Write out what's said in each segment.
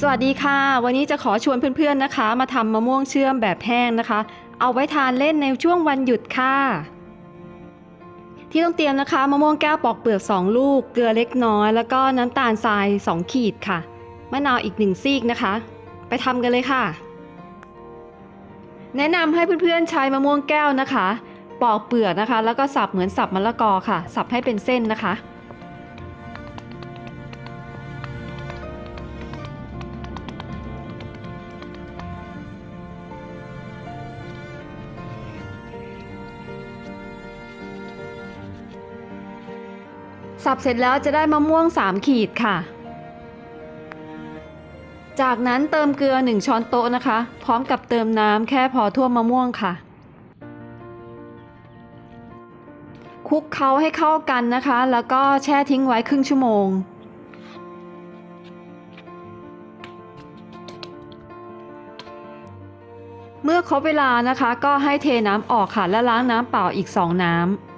สวัสดีค่ะ วันนี้จะขอชวนเพื่อนๆนะคะ มาทำมะม่วงเชื่อมแบบแห้งนะคะ เอาไว้ทานเล่นในช่วงวันหยุดค่ะ ที่ต้องเตรียมนะคะมะม่วงแก้วปอกเปลือก 2 ลูก เกลือเล็กน้อย แล้วก็น้ำตาลทราย 2 ขีดค่ะมะนาวอีก1ซีกนะคะ ไปทำกันเลยค่ะ แนะนำให้เพื่อนๆใช้มะม่วงแก้วนะคะ ปอกเปลือกนะคะ แล้วก็สับเหมือนสับมะละกอค่ะ สับให้เป็นเส้นนะคะ สับเสร็จแล้วจะได้มะม่วง 3 ขีดค่ะ จากนั้นเติมเกลือ 1 ช้อนโต๊ะนะคะ พร้อมกับเติมน้ำแค่พอท่วมมะม่วงค่ะ คลุกเคล้าให้เข้ากันนะคะ แล้วก็แช่ทิ้งไว้ครึ่งชั่วโมงเมื่อครบเวลานะคะ ก็ให้เทน้ำออกค่ะ และล้างน้ำเปล่าอีก 2 น้ำ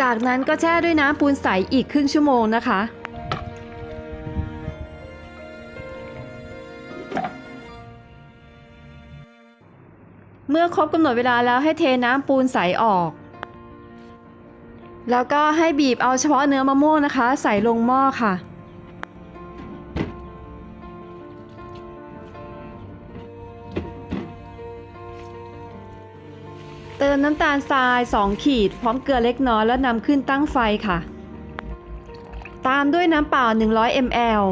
จากนั้นก็แช่ด้วยน้ำปูนใสอีกครึ่งชั่วโมงนะคะ เมื่อครบกำหนดเวลาแล้วให้เทน้ำปูนใสออก แล้วก็ให้บีบเอาเฉพาะเนื้อมะม่วงนะคะ ใส่ลงหม้อค่ะ ติมน้ำตาลทราย 2 ขีด พร้อมเกลือเล็กน้อยแล้วนำขึ้นตั้งไฟค่ะ ตามด้วยน้ำเปล่า 100 ml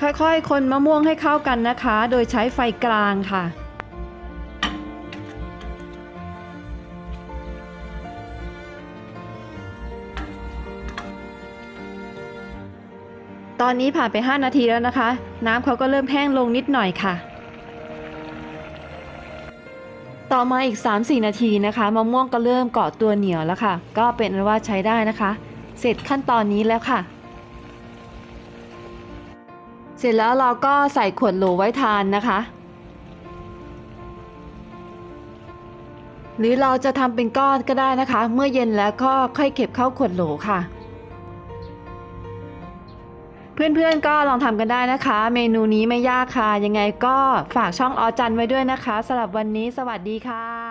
ค่อยๆ คนมะม่วงให้เข้ากันนะคะ โดยใช้ไฟกลางค่ะ ตอนนี้ผ่านไป 5 นาทีแล้วนะคะ น้ำเขาก็เริ่มแห้งลงนิดหน่อยค่ะ ต่อมาอีก 3-4 นาทีนะคะมะม่วงก็เริ่มเกาะตัวเหนียวแล้วค่ะ ก็เป็นนว่าใช้ได้นะคะ เสร็จขั้นตอนนี้แล้วค่ะ เสร็จแล้วเราก็ใส่ขวดโหลไว้ทานนะคะ หรือเราจะทำเป็นก้อนก็ได้นะคะ เมื่อเย็นแล้วก็ค่อยเก็บเข้าขวดโหลค่ะ เพื่อนๆก็ลองทำกันได้นะคะ เมนูนี้ไม่ยากค่ะ ยังไงก็ฝากช่องออจันไว้ด้วยนะคะสำหรับวันนี้สวัสดีค่ะ